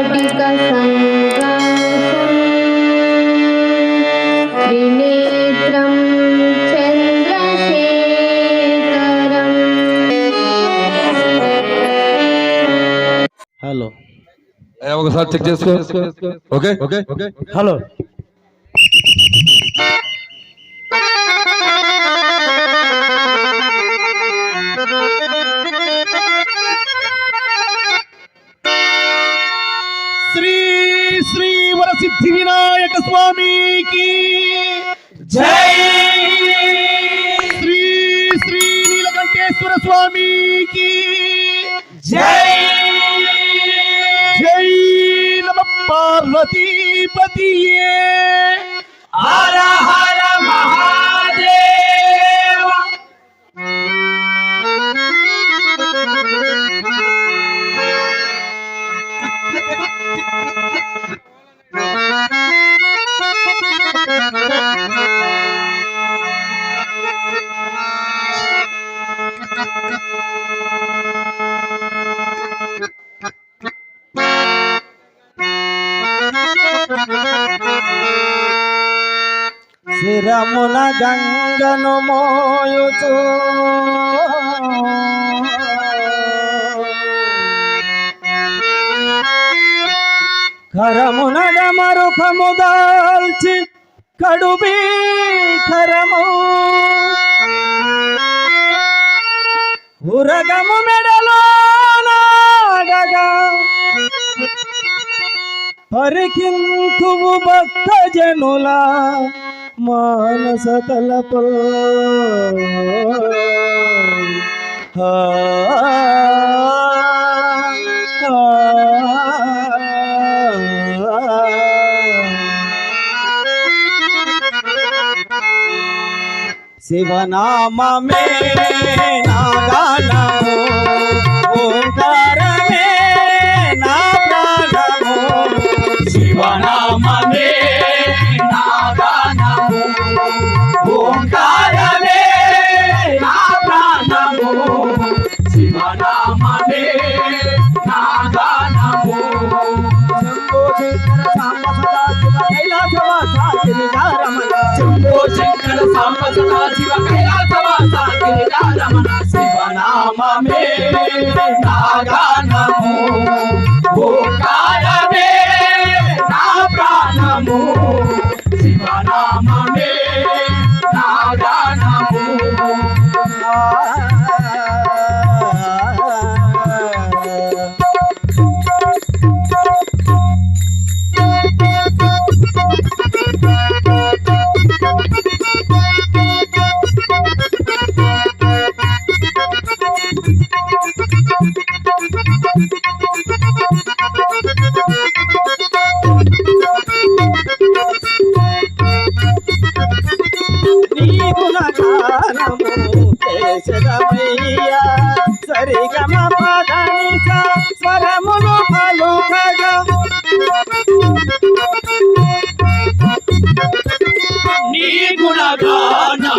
స్ఫటిక త్రినేత్రం చంద్రశేఖరం హలో ఏ, ఒకసారి చెక్ చేసుకో okay okay hello Varasiddhi Vinayaka స్వామికి. జై! శ్రీ శ్రీ నీలకంఠేశ్వర స్వామికి. జై! జై నమ పార్వతీపతియే హర రమున గంగను మోయుచు. కరమున డమరుఖము దాల్చి కడుబీ కరము. ఉరగము మెడలో నాడగా. పరికింతువు భక్త జనులా మానస తలప శివనామే నాగానము. ఓంకార శివనామే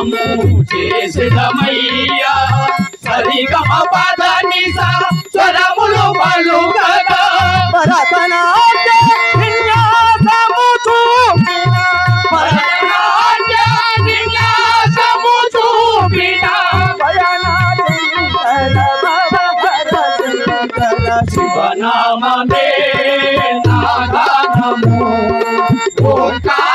గుణగానము చేసిదమయ్యా. సరిగమ పదనిస స్వరములు పలుకగా. భరతనాట్య విన్యాసము భరతనాట్య విన్యాసము చూపిన శివనామే నాగానము ఓంకారమే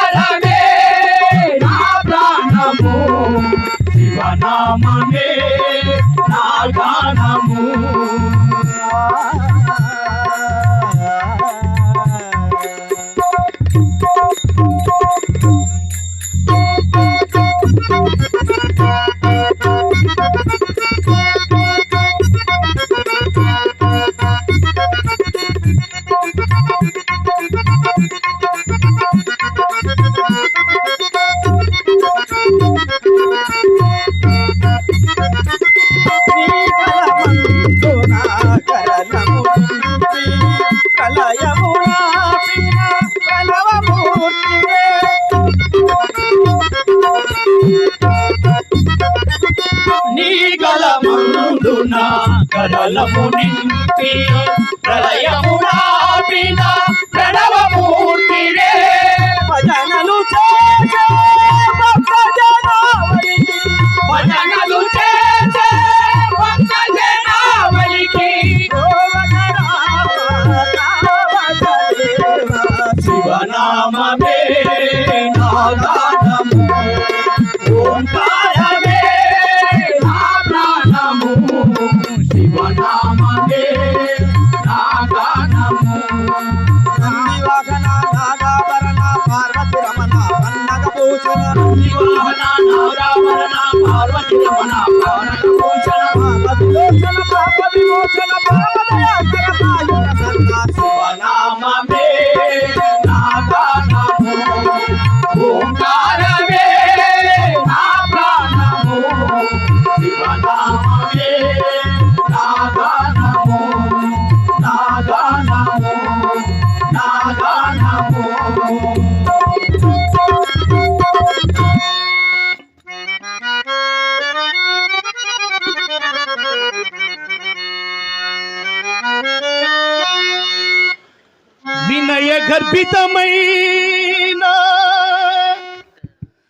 la ponen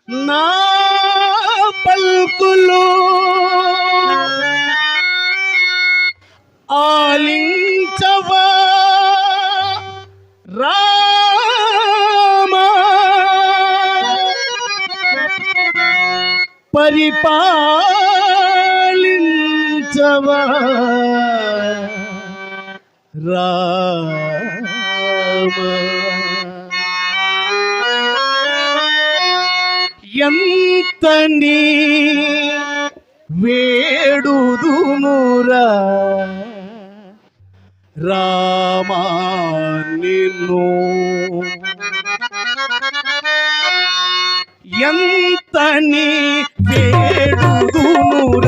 నా పల్కులు ఆలించవా రామా? పరిపాలించవా రామా? ఎంతని వేడుదునురా రామా నిన్ను ఎంతని వేడుదునురా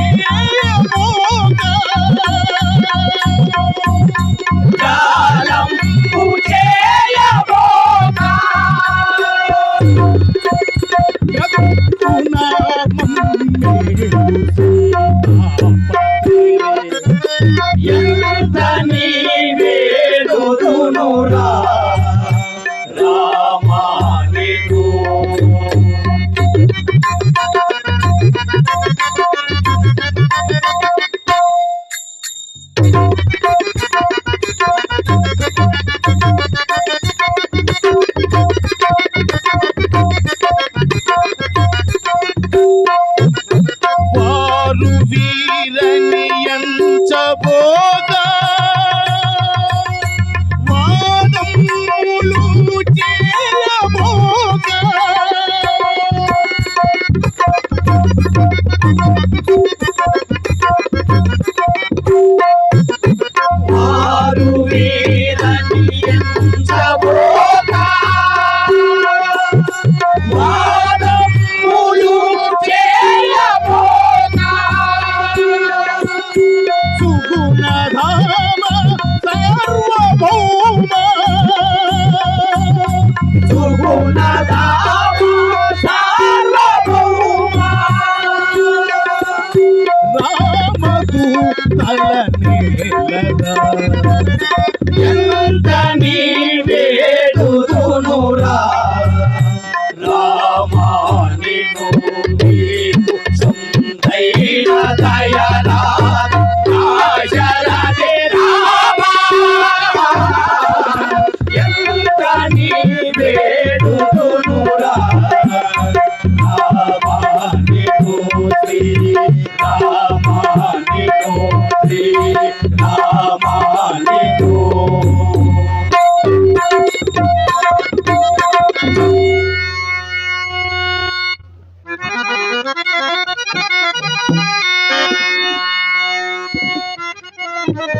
Yeah. con nada.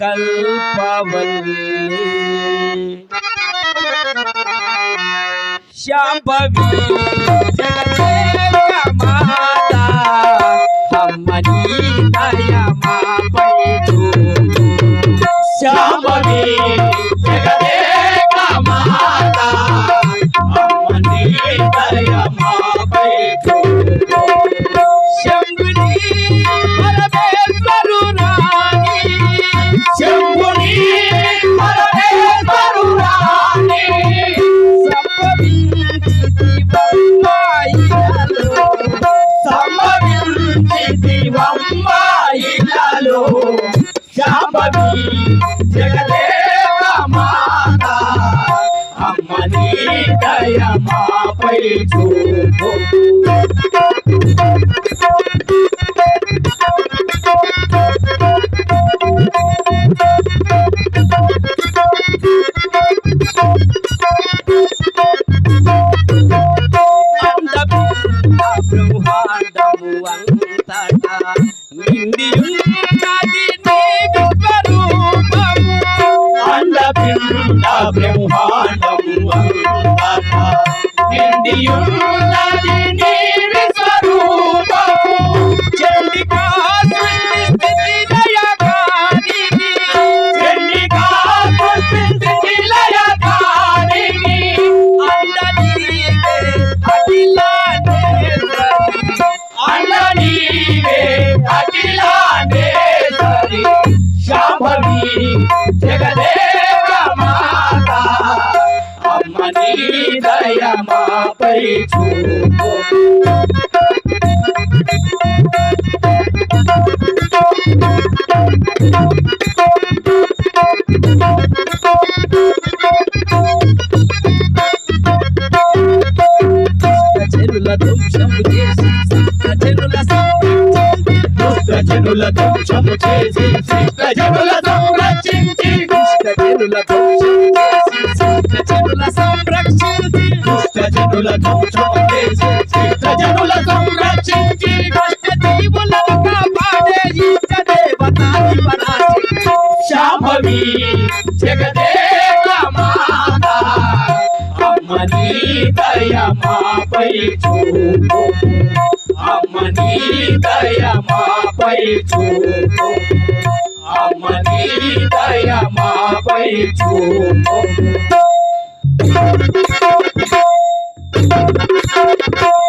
కల్పవల్లి. శాంభవి మాత అమ్మని దయమాపై అమ్మని దయ మాపై చూపు అండపిండ బ్రహ్మాండము అంతటా నిండియున్నది నీ విశ్వరూపము. చండికా సృష్టి స్థితి లయకారిణి. చండికా పుష్పించి లయకారిణి. అండనీవే అఖిలాండేశ్వరి. అండనీవే అఖిలాండేశ్వరి. శాంభవి జగదేక దయ మాపై చూపు. జనుల ధ్వంసము చేసి జనుల దుష్టజనుల ధ్వంసము చేసి శిష్టజనుల సంరక్షించి. జనుల సంరక్షించి. దుష్టజనుల ధ్వంసము చేసి శిష్టజనుల సంరక్షించి కష్ట జీవులను కాపాడే ఇష్ట శాంభవి మాత అమ్మని దయ మాపై చూపు. అమ్మని దయ మాపై చూపు. అమ్మని దయ మాపై చూపు. Thank you.